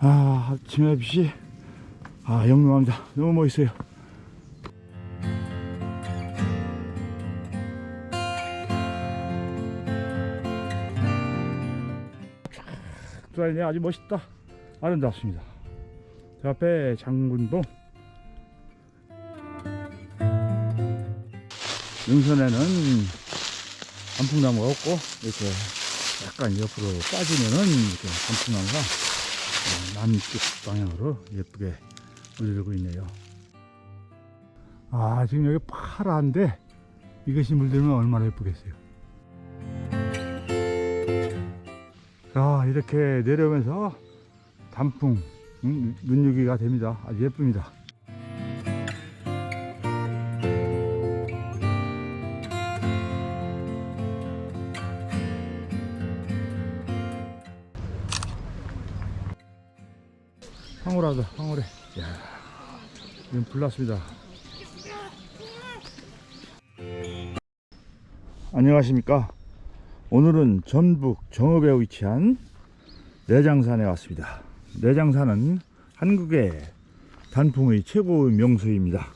아, 아침에 빛이 아, 영롱합니다. 너무 멋있어요. 쫙 아주 멋있다. 아름답습니다. 저 앞에 장군봉. 능선에는 단풍나무가 없고 이렇게 약간 옆으로 빠지면은 이렇게 단풍나무가 어, 남쪽 방향으로 예쁘게 물들고 있네요. 아 지금 여기 파란데 이것이 물들면 얼마나 예쁘겠어요. 자 이렇게 내려오면서 단풍 음, 눈여기가 됩니다. 아주 예쁩니다. 황홀하다 황홀해. 야 지금 불났습니다. 안녕하십니까. 오늘은 전북 정읍에 위치한 내장산에 왔습니다. 내장산은 한국의 단풍의 최고 명소입니다.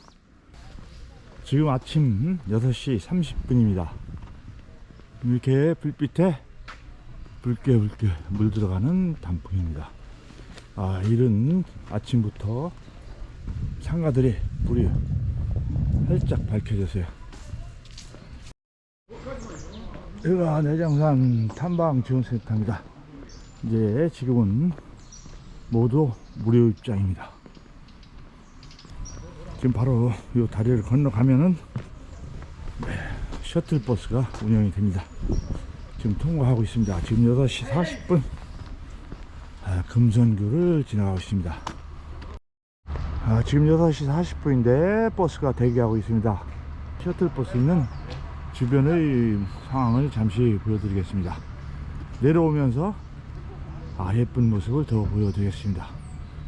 지금 아침 6시 30분입니다. 이렇게 불빛에 붉게 붉게 물들어가는 단풍입니다. 아, 이른 아침부터 상가들이 불이 활짝 밝혀졌어요. 여기가 내장산 탐방 지원센터입니다. 이제 지금은 모두 무료 입장입니다. 지금 바로 이 다리를 건너가면은 네, 셔틀버스가 운영이 됩니다. 지금 통과하고 있습니다. 지금 8시 40분 아, 금선교를 지나가고 있습니다. 아, 지금 6시 40분인데 버스가 대기하고 있습니다. 셔틀버스 있는 주변의 상황을 잠시 보여드리겠습니다. 내려오면서 아, 예쁜 모습을 더 보여드리겠습니다.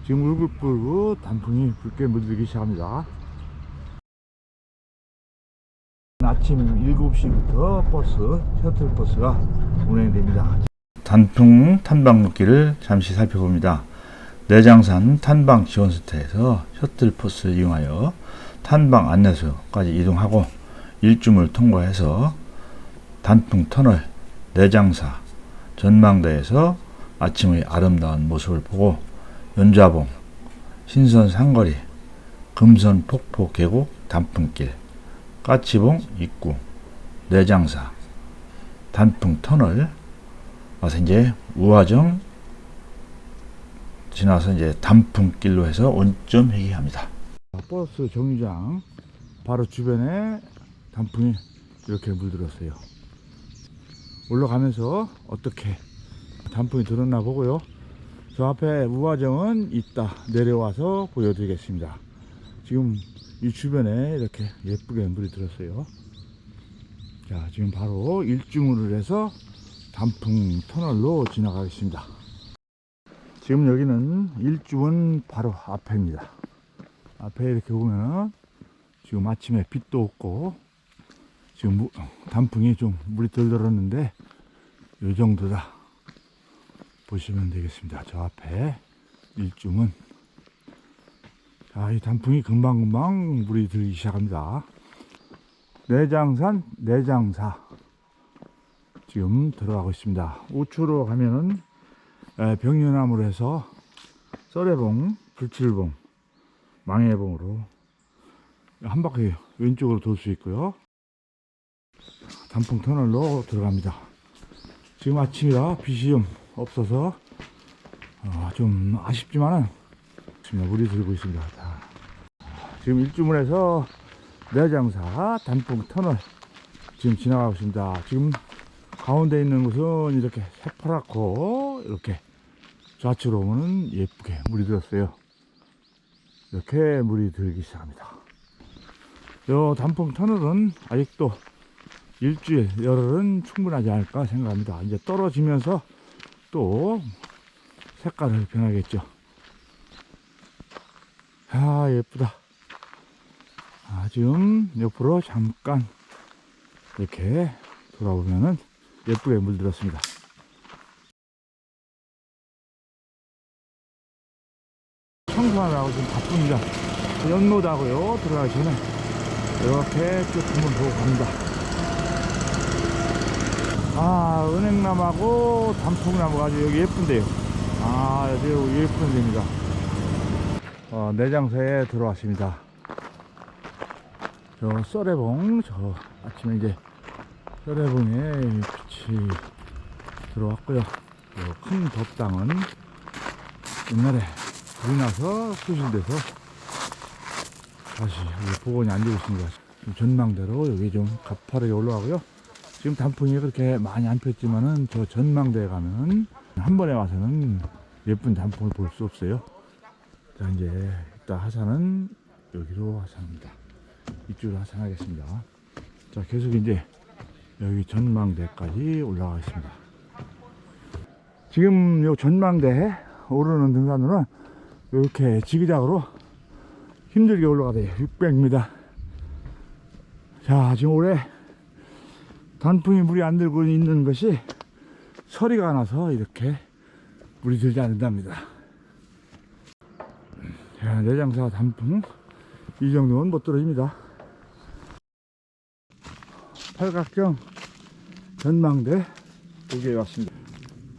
지금 울긋불긋 단풍이 붉게 물들기 시작합니다. 아침 7시부터 버스, 셔틀버스가 운행됩니다. 단풍 탐방로길을 잠시 살펴봅니다. 내장산 탐방 지원센터에서 셔틀버스를 이용하여 탐방 안내소까지 이동하고 일중을 통과해서 단풍 터널 내장사 전망대에서 아침의 아름다운 모습을 보고 연좌봉 신선 상거리 금선 폭포 계곡 단풍길 까치봉 입구 내장사 단풍 터널 와서 이제 우화정 지나서 이제 단풍길로 해서 원점 회귀합니다. 버스 정류장 바로 주변에 단풍이 이렇게 물들었어요. 올라가면서 어떻게 단풍이 들었나 보고요. 저 앞에 우화정은 이따 내려와서 보여드리겠습니다. 지금 이 주변에 이렇게 예쁘게 물이 들었어요. 자, 지금 바로 일중으로 해서 단풍 터널로 지나가겠습니다. 지금 여기는 일중은 바로 앞에입니다. 앞에 이렇게 보면 지금 아침에 빛도 없고 지금 무- 단풍이 좀 물이 덜 들었는데 이 정도다 보시면 되겠습니다. 저 앞에 일중은 자, 이 단풍이 금방금방 물이 들기 시작합니다. 내장산 내장사 지금 들어가고 있습니다. 우측으로 가면은 에, 병류나무로 해서 썰애봉, 불칠봉, 망해봉으로 한 바퀴 왼쪽으로 돌 수 있고요. 단풍 터널로 들어갑니다. 지금 아침이라 빛이 좀 없어서 어, 좀 아쉽지만은 물이 들고 있습니다. 자, 지금 일주문에서 내장사 단풍 터널 지금 지나가고 있습니다. 지금 가운데 있는 곳은 이렇게 새파랗고 이렇게 좌측으로 보면 예쁘게 물이 들었어요. 이렇게 물이 들기 시작합니다. 요 단풍 터널은 아직도 일주일 열흘은 충분하지 않을까 생각합니다. 이제 떨어지면서 또 색깔을 변하겠죠. 아 예쁘다. 아, 지금 옆으로 잠깐 이렇게 돌아보면은 예쁘게 물들었습니다. 청소하느라고 좀 바쁩니다. 연못하고요. 들어가기 전에 이렇게 쭉 한번 보고 갑니다. 아, 은행나무하고 단풍나무가 아주 여기 예쁜데요. 아, 여기 예쁜 데입니다. 어, 내장터에 들어왔습니다. 저 썰해봉, 저 아침에 이제 썰해봉에 빛이 들어왔고요. 저큰 덮당은 옛날에 불이 나서 수실돼서 다시 복원이 안 되고 있습니다. 전망대로 여기 좀 가파르게 올라가고요. 지금 단풍이 그렇게 많이 안 폈지만은 저 전망대에 가면은 한 번에 와서는 예쁜 단풍을 볼 수 없어요. 자, 이제 이따 하산은 여기로 하산합니다. 이쪽으로 하산하겠습니다. 자, 계속 이제 여기 전망대까지 올라가겠습니다. 지금 요 전망대 오르는 등산로는 이렇게 지그작으로 힘들게 올라가대요. 600m. 자, 지금 올해 단풍이 물이 안 들고 있는 것이 서리가 나서 이렇게 물이 들지 않는답니다. 자, 내장사 단풍 이 정도는 못 떨어집니다. 팔각정 전망대 여기에 왔습니다.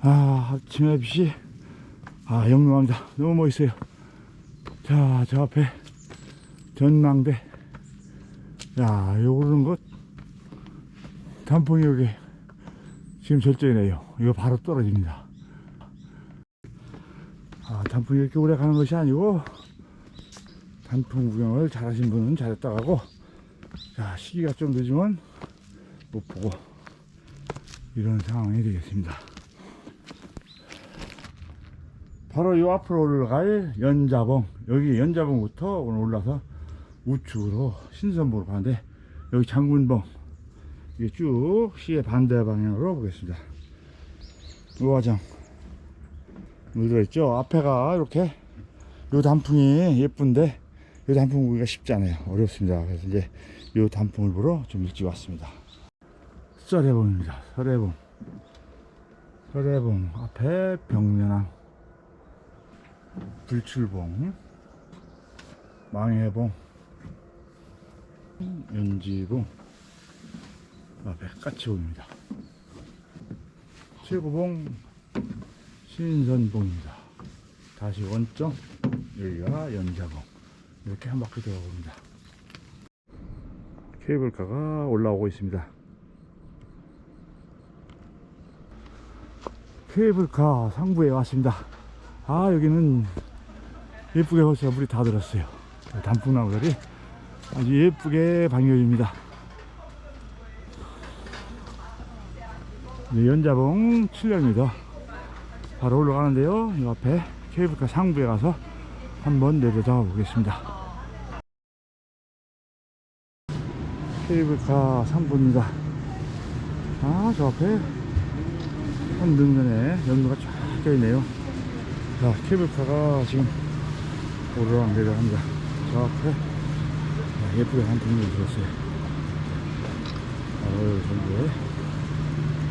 아, 아침에 빛이 아, 영롱합니다. 너무 멋있어요. 자, 저 앞에 전망대. 야, 요 오르는 것 단풍이 여기 지금 절정이네요. 이거 바로 떨어집니다. 아, 단풍이 이렇게 오래 가는 것이 아니고 단풍 구경을 잘하신 분은 잘했다 가고 자, 시기가 좀 늦으면 못 보고 이런 상황이 되겠습니다. 바로 요 앞으로 올라갈 연자봉 여기 연자봉부터 오늘 올라서 우측으로 신선보로 가는데 여기 장군봉 이게 쭉 시의 반대 방향으로 보겠습니다. 우화장 물 들어 있죠? 앞에가 이렇게 요 단풍이 예쁜데 요 단풍 보기가 쉽지 않아요. 어렵습니다. 그래서 이제 요 단풍을 보러 좀 일찍 왔습니다 설해봉입니다 설해봉 설해봉 앞에 병면항 불출봉, 망해봉, 연지봉, 앞에 까치봉입니다. 최고봉, 신선봉입니다. 다시 원점, 여기가 연자봉. 이렇게 한 바퀴 돌아봅니다. 케이블카가 올라오고 있습니다. 케이블카 상부에 왔습니다. 아 여기는 예쁘게 벌써 물이 다 들었어요. 단풍나무들이 아주 예쁘게 방열입니다. 네, 연자봉 700m 바로 올라가는데요. 이 앞에 케이블카 상부에 가서 한번 내려다 보겠습니다. 케이블카 상부입니다. 아 저 앞에 한 능선에 연두가 쫙 껴있네요 자, 케이블카가 지금 오르락 내려갑니다. 저 앞에 자, 예쁘게 한 분이 들었어요. 어유, 전부에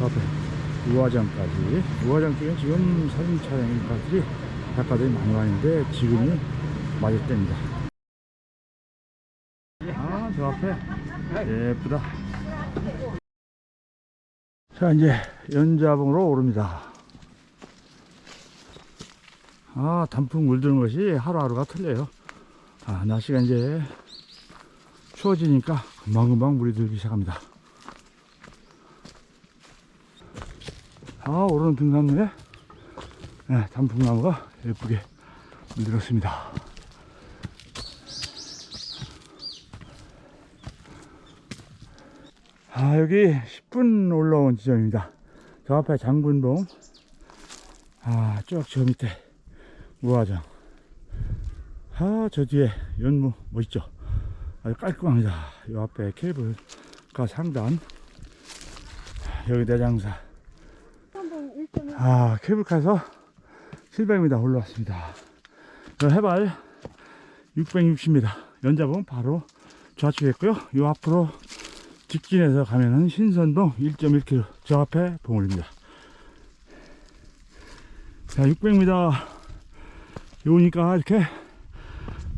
앞에 우화장까지. 우화장 쪽에 지금 사진 촬영까지 작가들이 많이 와 있는데 지금이 맞을 때입니다. 아, 저 앞에 예쁘다. 자, 이제 연자봉으로 오릅니다. 아, 단풍 물드는 것이 하루하루가 틀려요. 아, 날씨가 이제 추워지니까 금방금방 물이 들기 시작합니다. 아, 오르는 등산로에 네, 단풍나무가 예쁘게 물들었습니다. 아, 여기 10분 올라온 지점입니다. 저 앞에 장군봉, 아, 쭉 저 밑에 우화장. 아, 저 뒤에 연무 멋있죠? 아주 깔끔합니다. 요 앞에 케이블카 상단. 여기 내장사. 아, 케이블카에서 700m 올라왔습니다. 저 해발 660m. 연자봉 바로 좌측에 있고요. 요 앞으로 직진해서 가면은 신선동 1.1km. 저 앞에 봉우리입니다. 자, 600m 요 오니까 이렇게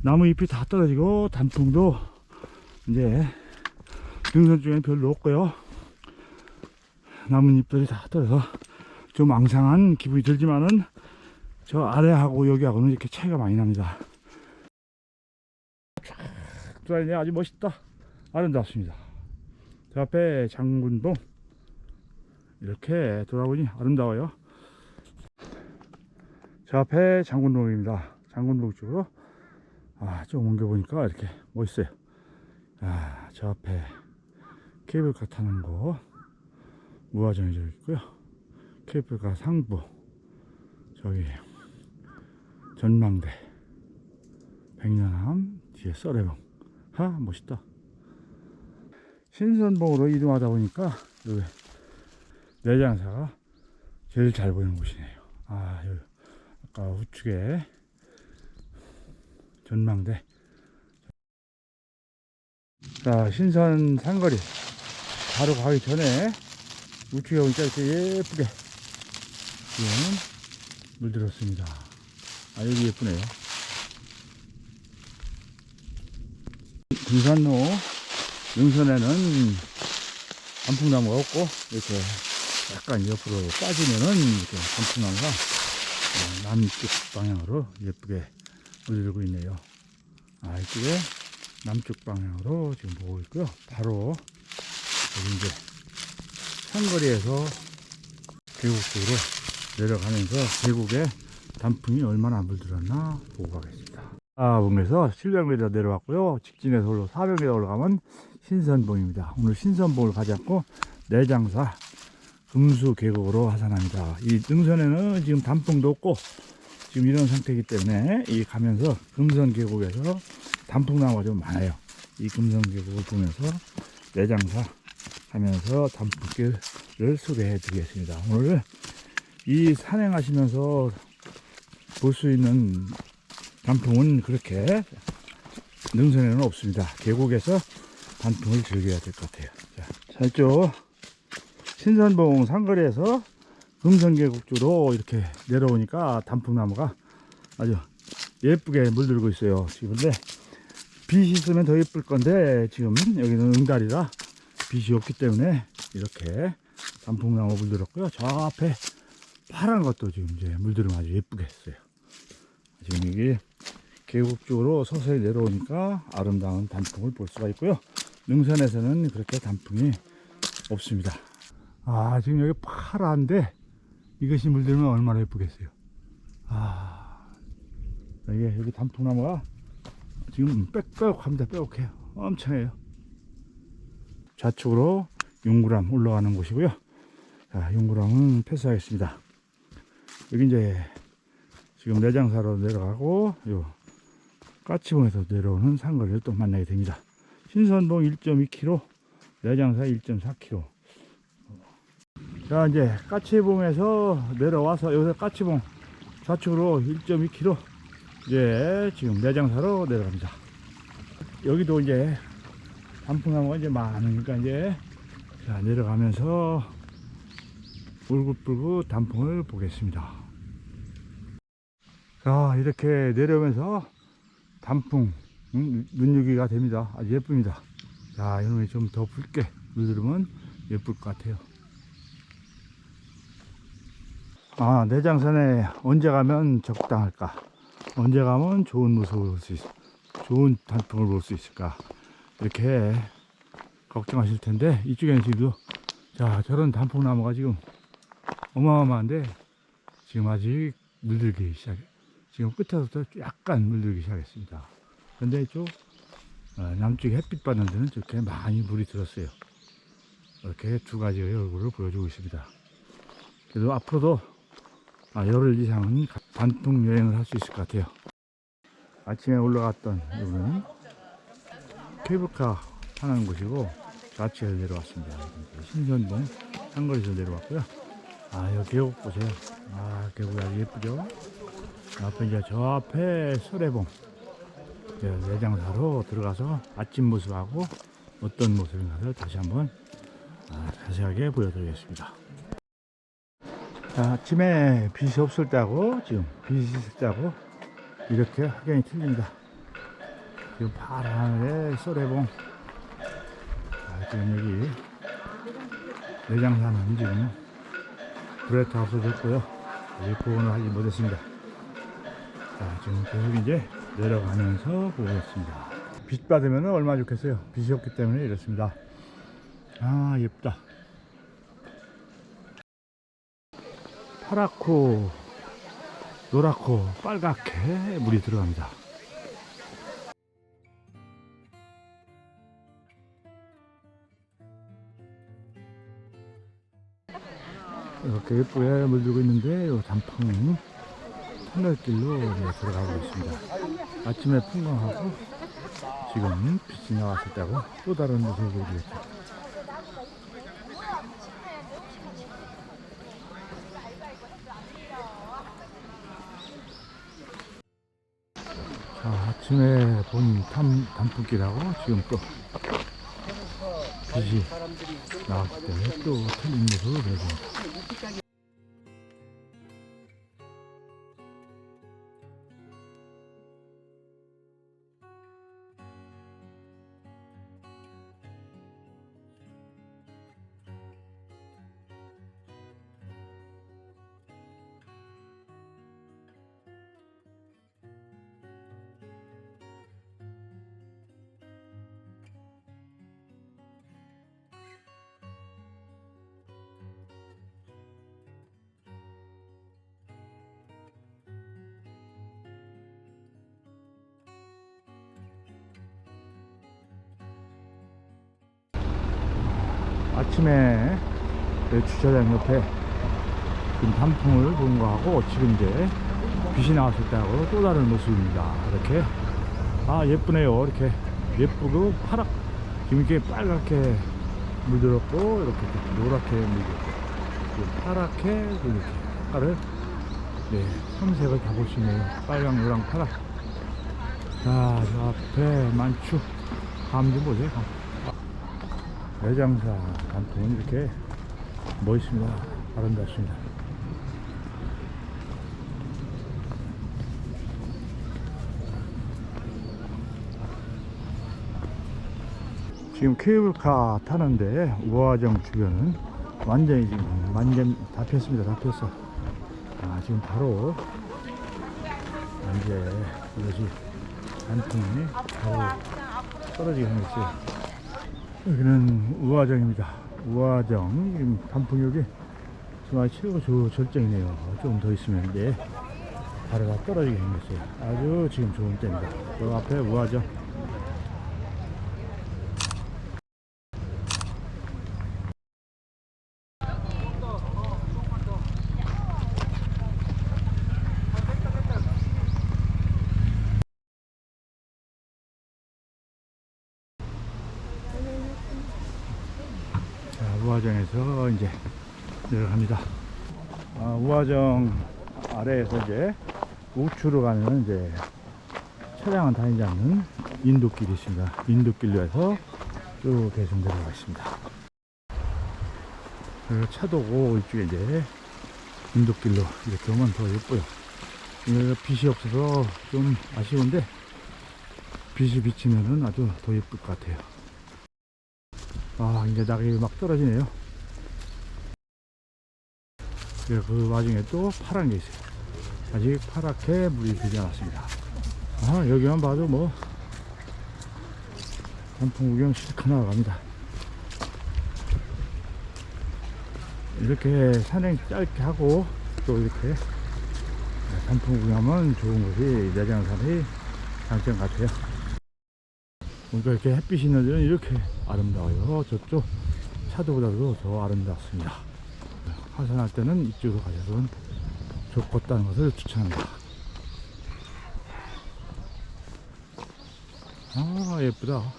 나무 잎이 다 떨어지고 단풍도 이제 등선 중에는 별로 없고요. 나뭇잎들이 다 떨어서 좀 앙상한 기분이 들지만은 저 아래하고 여기하고는 이렇게 차이가 많이 납니다. 쫙 아주 멋있다. 아름답습니다. 저 앞에 장군동 이렇게 돌아보니 아름다워요. 저 앞에 장군동입니다. 장군동 쪽으로 아, 좀 옮겨보니까 이렇게 멋있어요. 아, 저 앞에 케이블카 타는 곳 우화정이 저기 있고요. 케이블카 상부 저기 전망대 백년함 뒤에 썰해봉 하 멋있다. 신선봉으로 이동하다 보니까 여기 내장사가 제일 잘 보이는 곳이네요. 아, 여기 아까 우측에 전망대. 자, 신선 산거리 바로 가기 전에 우측에 보니까 이렇게 예쁘게 지금 물들었습니다. 아, 여기 예쁘네요. 등산로 능선에는 단풍나무가 없고 이렇게 약간 옆으로 빠지면은 이렇게 단풍나무가 어, 남쪽 방향으로 예쁘게 물들고 있네요. 아 이쪽에 남쪽 방향으로 지금 보고 있고요. 바로 여기 이제 산거리에서 계곡 쪽으로 내려가면서 계곡에 단풍이 얼마나 물들었나 보고 가겠습니다. 아, 봉에서 700m 내려왔고요. 직진해서 올라 400m 올라가면 신선봉입니다. 오늘 신선봉을 가지 않고 내장사 금수 계곡으로 하산합니다. 이 능선에는 지금 단풍도 없고 지금 이런 상태이기 때문에 이 가면서 금선 계곡에서 단풍나무가 좀 많아요. 이 금선 계곡을 보면서 내장사 하면서 단풍길을 소개해 드리겠습니다. 오늘 이 산행하시면서 볼 수 있는 단풍은 그렇게 능선에는 없습니다. 계곡에서 단풍을 즐겨야 될 것 같아요. 자, 살쪽 신선봉 상거리에서 금성계곡 쪽으로 이렇게 내려오니까 단풍나무가 아주 예쁘게 물들고 있어요. 지금 근데 빛이 있으면 더 예쁠 건데 지금 여기는 응달이라 빛이 없기 때문에 이렇게 단풍나무 물들었고요. 저 앞에 파란 것도 지금 이제 물들으면 아주 예쁘게 했어요. 지금 여기 계곡 쪽으로 서서히 내려오니까 아름다운 단풍을 볼 수가 있고요. 능선에서는 그렇게 단풍이 없습니다. 아, 지금 여기 파란데 이것이 물들면 얼마나 예쁘겠어요. 아, 여기, 여기 단풍나무가 지금 빽빽합니다. 빽빽해요. 엄청해요. 좌측으로 용구람 올라가는 곳이고요. 자, 용구람은 패스하겠습니다. 여기 이제 지금 내장사로 내려가고 요 까치봉에서 내려오는 산거리를 또 만나게 됩니다. 신선봉 1.2km, 내장사 1.4km. 자 이제 까치봉에서 내려와서 여기서 까치봉 좌측으로 1.2km 이제 지금 내장사로 내려갑니다. 여기도 이제 단풍나무가 이제 많으니까 이제 자 내려가면서 울긋불긋 단풍을 보겠습니다. 자 이렇게 내려오면서 단풍 음, 눈여기가 됩니다. 아주 예쁩니다. 자 이놈이 좀 더 붉게 물들으면 예쁠 것 같아요. 아 내장산에 언제 가면 적당할까? 언제 가면 좋은 모습을 볼 수 있, 좋은 단풍을 볼 수 있을까? 이렇게 걱정하실 텐데 이쪽에는 지금도 자 저런 단풍나무가 지금 어마어마한데 지금 아직 물들기 시작 지금 끝에서부터 약간 물들기 시작했습니다 근데 이쪽 어, 남쪽에 햇빛 받는 데는 저렇게 많이 물이 들었어요 이렇게 두 가지의 얼굴을 보여주고 있습니다 그래도 앞으로도 아, 열흘 이상은 단풍 여행을 할 수 있을 것 같아요 아침에 올라갔던 여기는 케이블카 타는 곳이고 좌측에서 내려왔습니다. 신선동 상거리에서 내려왔고요. 아 여기 계곡 보세요. 아 계곡이 아주 예쁘죠. 앞에 이제 저 앞에 이제 내장사로 들어가서 아침 모습하고 어떤 모습인가를 다시 한번 아, 자세하게 보여드리겠습니다. 자, 아침에 빛이 없을 때하고 지금 빛이 있을 때하고 이렇게 확연히 틀립니다. 지금 파란 하늘에 쏘레봉. 아, 지금 여기 내장산은 지금 불에 다 없어졌고요. 여기 복원을 하지 못했습니다. 자, 지금 계속 이제 내려가면서 보고 있습니다. 빛 받으면 얼마나 좋겠어요. 빛이 없기 때문에 이렇습니다. 아, 예쁘다. 파랗고, 노랗고, 빨갛게 물이 들어갑니다. 이렇게 예쁘게 물들고 있는데, 이 단풍 터널길로 들어가고 있습니다. 아침에 풍광하고 지금 빛이 나왔을 때하고 또 다른 모습을 보여주겠죠. 자, 아침에 본 단, 단풍길하고 지금 또 빛이 나왔기 때문에 또 틀린 모습을 보여줍니다. 아침에 내 주차장 옆에 지금 단풍을 본 거하고 지금 이제 빛이 나왔을 때하고 또 다른 모습입니다. 이렇게 아 예쁘네요. 이렇게 예쁘고 파랗 지금 빨갛게 물들었고 이렇게 노랗게 물들었고 파랗게 이렇게 색깔을 네 삼색을 다 볼 수 있네요. 빨강, 노랑, 파랗. 자, 저 앞에 만추 감좀 보세요. 감. 매장사 단풍은 이렇게 멋있습니다. 아름답습니다. 지금 케이블카 타는데 우화정 주변은 완전히 지금 완전 다 폈습니다. 다 폈어. 아, 지금 바로 이제 이것이 단풍이 바로 떨어지게 생겼어요. 여기는 우화정입니다. 우화정 단풍역이 정말 최고 조, 절정이네요. 좀 더 있으면 이제 바로 다 떨어지게 생겼어요. 아주 지금 좋은 때입니다. 그 앞에 우화정. 자, 우화정에서 이제 내려갑니다. 아, 우화정 아래에서 이제 우측으로 가면 이제 차량은 다니지 않는 인도길이 있습니다. 인도길로 해서 쭉 계속 내려가 있습니다. 그리고 차도고 이쪽에 이제 인도길로 이렇게 오면 더 예뻐요. 오늘 빛이 없어서 좀 아쉬운데 빛이 비치면은 아주 더 예쁠 것 같아요. 아, 이제 낙이 막 떨어지네요. 예, 그 와중에 또 파란 게 있어요. 아직 파랗게 물이 들지 않았습니다. 아, 여기만 봐도 뭐, 단풍 구경 실컷 나갑니다. 이렇게 산행 짧게 하고, 또 이렇게 단풍 구경하면 좋은 곳이 내장산의 장점 같아요. 그러니까 이렇게 햇빛이 있는 데는 이렇게 아름다워요. 저쪽 차도보다도 더 아름답습니다. 하산할 때는 이쪽으로 가셔서 좋겠다는 것을 추천합니다. 아, 예쁘다.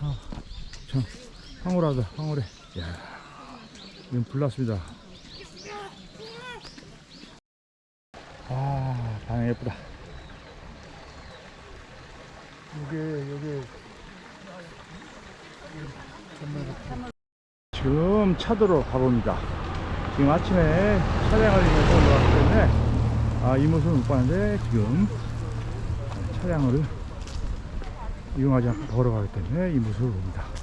아, 참, 황홀하다, 황홀해. 야 이건 불났습니다. 아, 방향 예쁘다. 여기, 여기. 지금 차도로 가봅니다. 지금 아침에 차량을 이용해서 올라왔기 때문에 아, 이 모습을 못 봤는데 지금 차량을 이용하지 않고 걸어가기 때문에 이 모습을 봅니다.